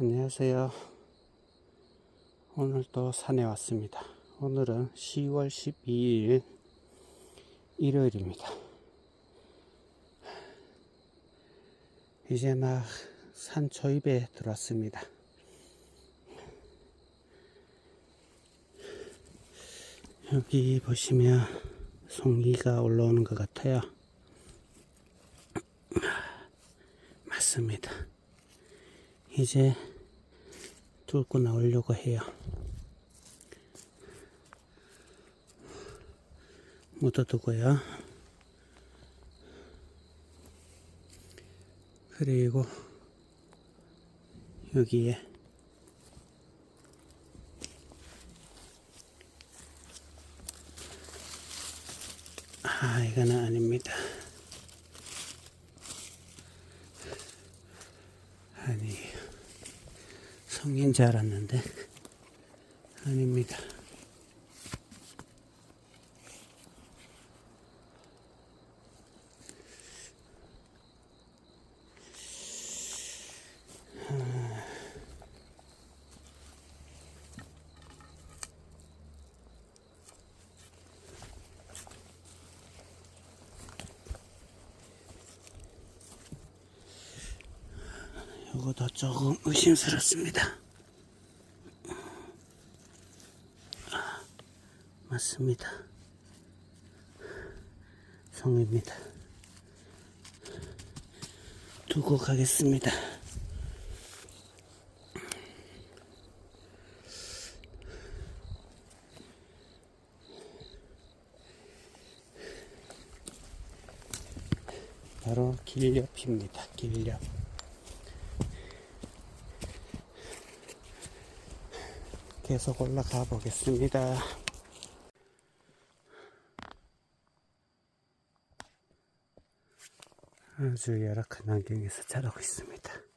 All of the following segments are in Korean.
안녕하세요. 오늘 또 산에 왔습니다. 오늘은 10월 12일 일요일입니다. 이제 막 산 초입에 들어왔습니다. 여기 보시면 송이가 올라오는 것 같아요. 맞습니다. 이제 뚫고 나오려고 해요. 묻어두고요. 그리고 여기에 아 이거는 아닙니다. 아니 성인 줄 알았는데 아닙니다. 이것도 조금 의심스럽습니다. 아, 맞습니다. 성입니다. 두고 가겠습니다. 바로 길 옆입니다. 길 옆. 계속 올라가 보겠습니다. 아주 열악한 환경에서 자라고 있습니다.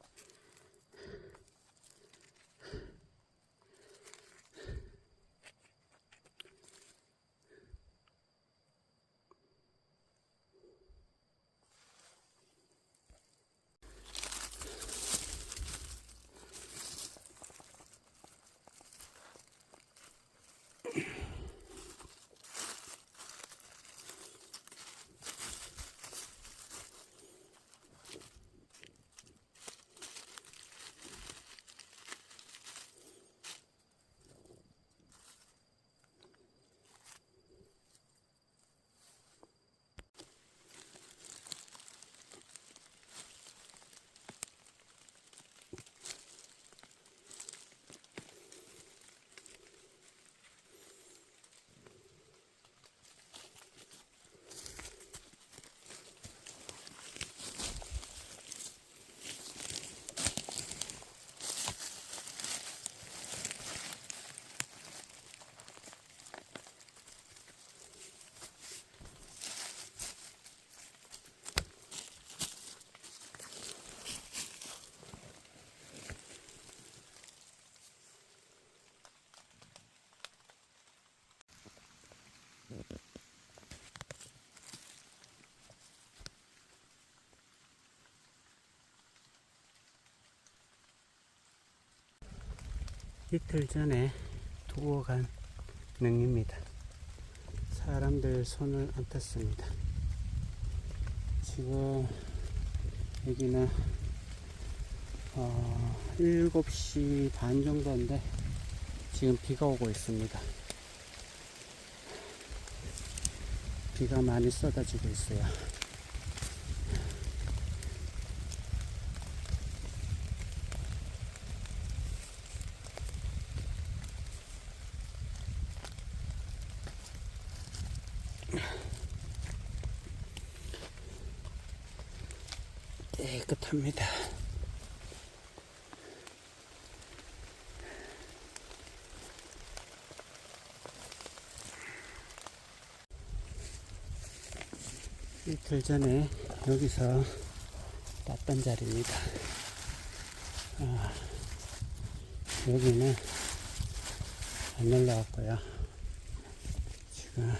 이틀 전에 두고 간 능입니다. 사람들 손을 안 탔습니다. 지금 여기는 어, 7시 반 정도인데 지금 비가 오고 있습니다. 비가 많이 쏟아지고 있어요. 깨끗합니다. 이틀 전에 여기서 땄던 자리입니다. 아, 여기는 안 올라왔고요. 지금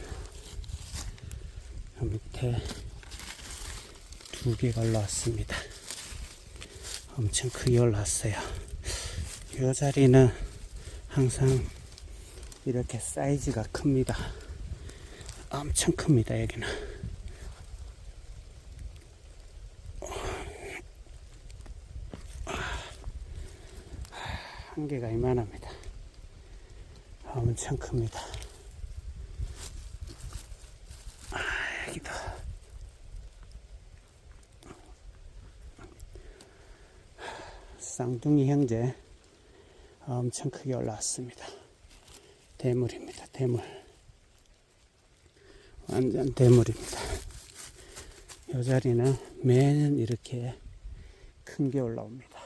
저 밑에 두 개가 올라왔습니다. 엄청 크게 올라왔어요. 이 자리는 항상 이렇게 사이즈가 큽니다. 엄청 큽니다, 여기는. 한 개가 이만합니다. 엄청 큽니다. 아, 여기도. 쌍둥이 형제 엄청 크게 올라왔습니다. 대물입니다. 대물. 완전 대물입니다. 이 자리는 매년 이렇게 큰 게 올라옵니다.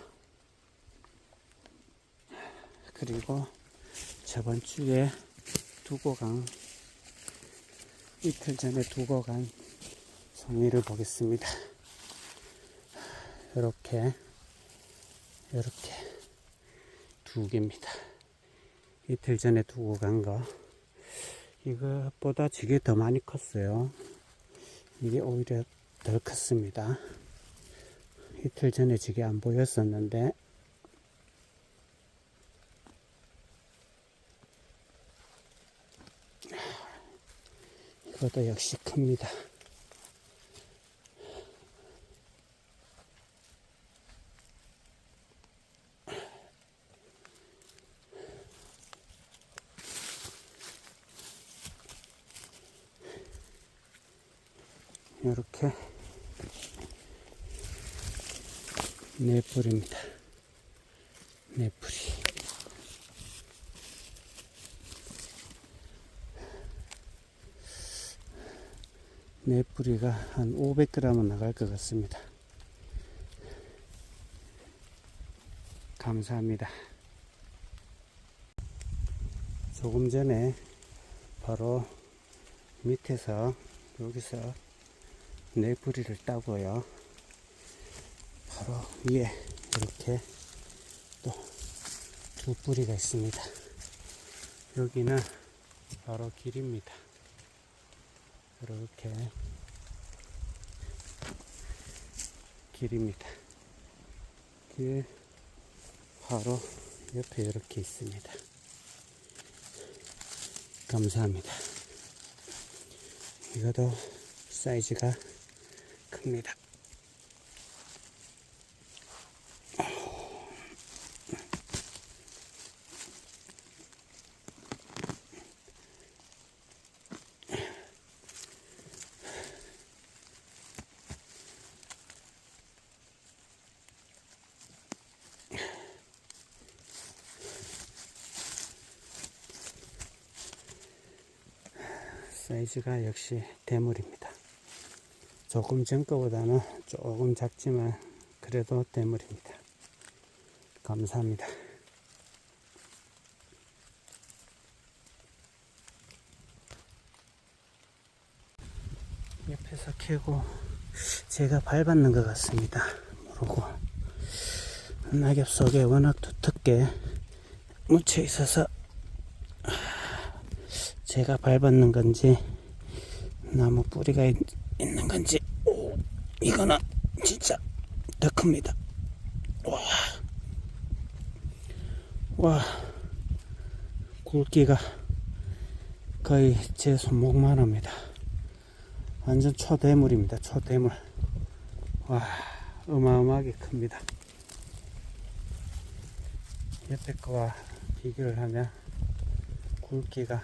그리고 저번 주에 두고 간 이틀 전에 두고 간 송이를 보겠습니다. 이렇게 이렇게 두 개입니다. 이틀 전에 두고 간 거. 이것보다 저게 더 많이 컸어요. 이게 오히려 덜 컸습니다. 이틀 전에 저게 안 보였었는데, 이것도 역시 큽니다. 이렇게 네 뿌리입니다. 네 뿌리. 네 뿌리가 한 500g은 나갈 것 같습니다. 감사합니다. 조금 전에 바로 밑에서 여기서 네 뿌리를 따고요. 바로 위에 이렇게 또 두 뿌리가 있습니다. 여기는 바로 길입니다. 이렇게 길입니다. 길 바로 옆에 이렇게 있습니다. 감사합니다. 이것도 사이즈가 큽니다. 사이즈가 역시 대물입니다. 조금 전 거보다는 조금 작지만 그래도 대물입니다. 감사합니다. 옆에서 캐고 제가 밟았는 것 같습니다. 모르고 낙엽 속에 워낙 두텁게 묻혀 있어서 제가 밟았는 건지 나무 뿌리가 있, 는 건지 오, 이거는 진짜 더 큽니다. 와, 와, 굵기가 거의 제 손목만 합니다. 완전 초대물입니다. 초대물. 와, 어마어마하게 큽니다. 옆에 거와 비교를 하면 굵기가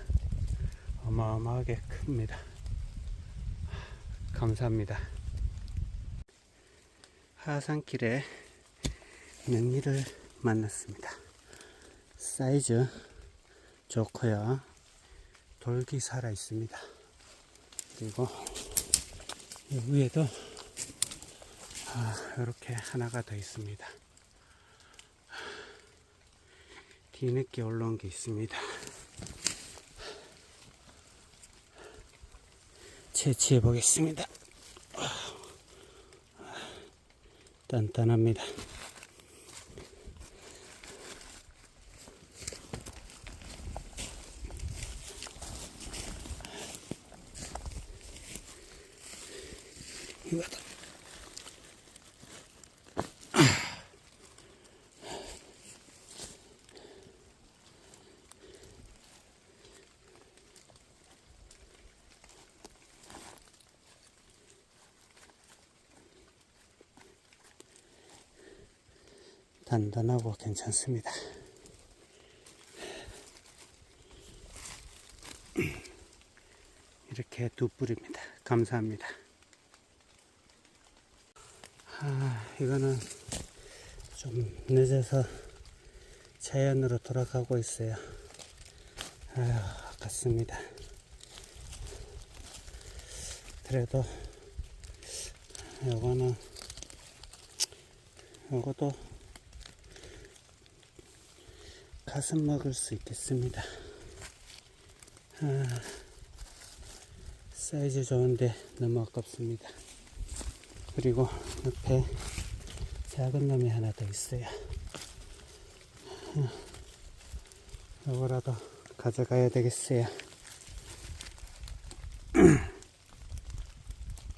어마어마하게 큽니다. 감사합니다. 하산길에 능이를 만났습니다. 사이즈 좋고요. 돌기 살아 있습니다. 그리고 이 위에도 아, 이렇게 하나가 더 있습니다. 뒤늦게 올라온 게 있습니다. 채취해 보겠습니다. 단단합니다. 이거다. 단단하고 괜찮습니다. 이렇게 두 뿌리입니다. 감사합니다. 아, 이거는 좀 늦어서 자연으로 돌아가고 있어요. 아휴, 아깝습니다. 그래도 요거는 요것도 가슴 먹을 수 있겠습니다. 아, 사이즈 좋은데 너무 아깝습니다. 그리고 옆에 작은 놈이 하나 더 있어요. 아, 요거라도 가져가야 되겠어요.